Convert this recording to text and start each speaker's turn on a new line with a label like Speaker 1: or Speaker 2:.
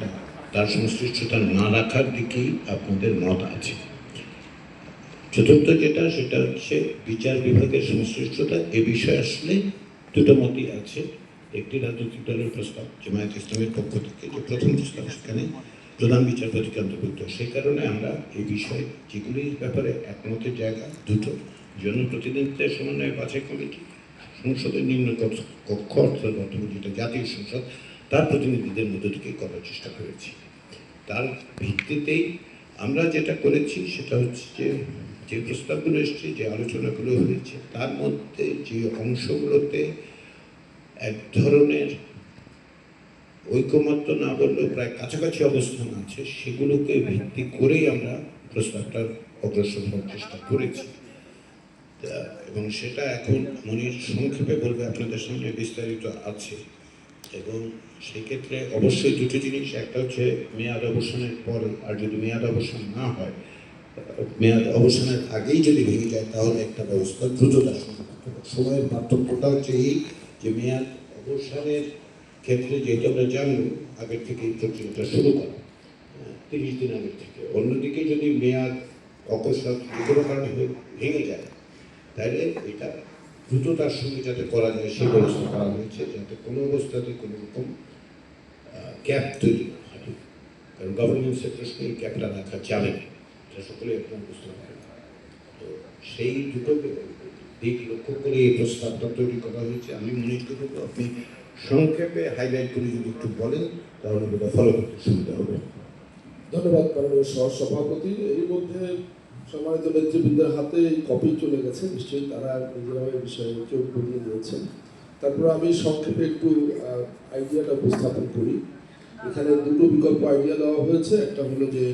Speaker 1: তা- তার না রাখার দিকেই আপনাদের মত আছে। চতুর্থ যেটা, সেটা হচ্ছে বিচার বিভাগের সংশ্লিষ্টতা। এ বিষয়ে আসলে দুটো মতই আছে। একটি রাজনৈতিক দলের প্রস্তাব, জামায়াত ইসলামের পক্ষ থেকে। যে প্রথম প্রস্তাব, সেখানে প্রধান বিচারপতিকে অন্তর্ভুক্ত। সেই কারণে আমরা এই বিষয়ে যেগুলির ব্যাপারে একমতের জায়গা, দুটো জনপ্রতিনিধিত্বের সমন্বয় বাছাই কমিটি, সংসদের নিম্ন কক্ষ অর্থাৎ বর্তমানে যেটা জাতীয় সংসদ তার প্রতিনিধিদের মধ্য থেকে করার চেষ্টা করেছি। তার ভিত্তিতেই আমরা যেটা করেছি সেটা হচ্ছে যে যে প্রস্তাবগুলো এসছে, যে আলোচনাগুলো হয়েছে, তার মধ্যে যে অংশগুলোতে এক ধরনের ঐকমত্য না বললেও প্রায় কাছাকাছি অবস্থান আছে, সেগুলোকে ভিত্তি করেই আমরা প্রস্তাবটার অগ্রসর হওয়ার চেষ্টা করেছি। এবং সেটা এখন মনির সংক্ষেপে বলবে, আপনাদের সামনে বিস্তারিত আছে। এবং সেক্ষেত্রে অবশ্যই দুটো জিনিস, একটা হচ্ছে মেয়াদ অবসানের পরে আর যদি মেয়াদ অবসান না হয়, মেয়াদ অবসানের আগেই যদি ভেঙে যায়, তাহলে একটা ব্যবস্থা করতে সময়ের পার্থক্যটা হচ্ছে এই যে মেয়াদ অবসানের ক্ষেত্রে যেহেতু আমরা জানব, আগের থেকে এই প্রক্রিয়াটা শুরু করা তিরিশ দিন আগের থেকে। অন্যদিকে যদি মেয়াদ অকস্মাৎ যে কোনো কারণে ভেঙে যায়, তাহলে এটা দ্রুততার সঙ্গে যাতে করা যায় সেই ব্যবস্থা করা হয়েছে, যাতে কোনো অবস্থাতে কোনো রকম ক্যাপ তৈরি না হয় কারণ গভর্নেন্সের প্রশ্নে এই ক্যাপটা রাখা যাবে না। এটা সকলে আপনার বুঝতে পারবেন তো সেই দুটো দিক লক্ষ্য করে এই প্রস্তাবটা তৈরি করা হয়েছে। আমি মনে করি আপনি সংক্ষেপে হাইলাইট করে যদি একটু বলেন, তাহলে ফলো করতে সুবিধা হবে।
Speaker 2: ধন্যবাদ, মাননীয় সহ সভাপতি এর মধ্যে সম্মানিত নেতৃবৃন্দের হাতে কপি চলে গেছে। নিশ্চয়ই তারা নিজেরাও বিষয়ে চোখ বুঝিয়ে দিয়েছেন। তারপর আমি সংক্ষেপে একটু আইডিয়াটা উপস্থাপন করি। এখানে দুটো বিকল্প আইডিয়া দেওয়া হয়েছে। একটা হলো যে